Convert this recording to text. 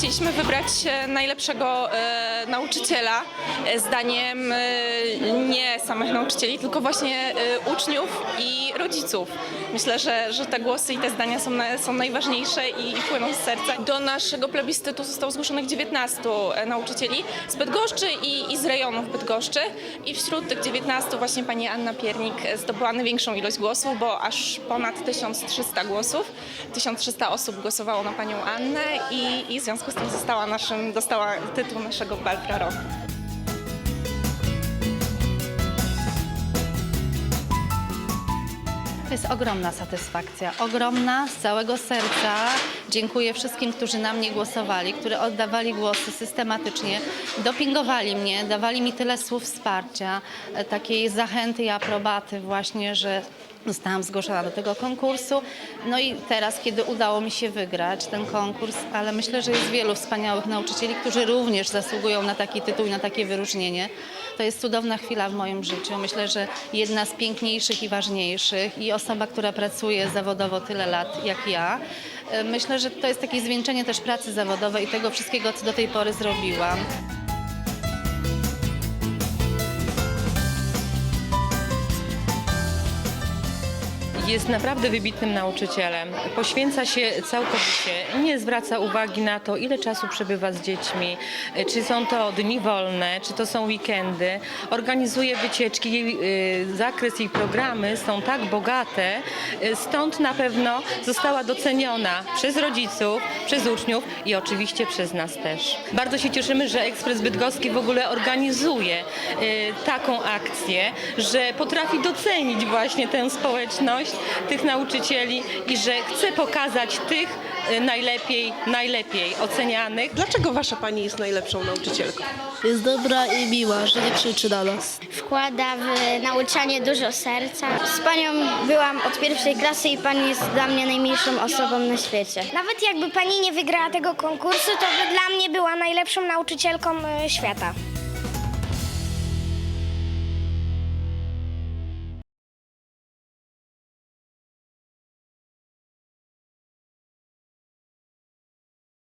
chcieliśmy wybrać najlepszego e, nauczyciela e, zdaniem e, nie samych nauczycieli, tylko właśnie e, uczniów i rodziców. Myślę, że, że te głosy i te zdania są, na, są najważniejsze i, i płyną z serca. Do naszego plebiscytu zostało zgłoszonych 19 nauczycieli z Bydgoszczy i, i z rejonów Bydgoszczy i wśród tych 19 właśnie pani Anna Piernik zdobyła największą ilość głosów, bo aż ponad 1300 głosów. 1300 osób głosowało na panią Annę i, i w związku z tym została naszym, dostała tytuł naszego Belfra Roku. To jest ogromna satysfakcja, ogromna z całego serca. Dziękuję wszystkim, którzy na mnie głosowali, którzy oddawali głosy systematycznie, dopingowali mnie, dawali mi tyle słów wsparcia, e, takiej zachęty i aprobaty właśnie, że zostałam zgłoszona do tego konkursu. No i teraz, kiedy udało mi się wygrać ten konkurs, ale myślę, że jest wielu wspaniałych nauczycieli, którzy również zasługują na taki tytuł i na takie wyróżnienie. To jest cudowna chwila w moim życiu. Myślę, że jedna z piękniejszych i ważniejszych i osoba, która pracuje zawodowo tyle lat jak ja. E, Myślę, że to jest takie zwieńczenie też pracy zawodowej i tego wszystkiego, co do tej pory zrobiłam. Jest naprawdę wybitnym nauczycielem. Poświęca się całkowicie. Nie zwraca uwagi na to, ile czasu przebywa z dziećmi, czy są to dni wolne, czy to są weekendy. Organizuje wycieczki. Jej y, zakres i programy są tak bogate, y, stąd na pewno została doceniona przez rodziców, przez uczniów i oczywiście przez nas też. Bardzo się cieszymy, że Ekspres Bydgoski w ogóle organizuje y, taką akcję, że potrafi docenić właśnie tę społeczność, tych nauczycieli i że chce pokazać tych y, najlepiej, najlepiej ocenianych. Dlaczego wasza pani jest najlepszą nauczycielką? Jest dobra i miła, że nie krzyczy na nas. wkłada w nauczanie dużo serca. Z panią byłam od pierwszej klasy i pani jest dla mnie najmilszą osobą na świecie. Nawet jakby pani nie wygrała tego konkursu, to by dla mnie była najlepszą nauczycielką e, świata.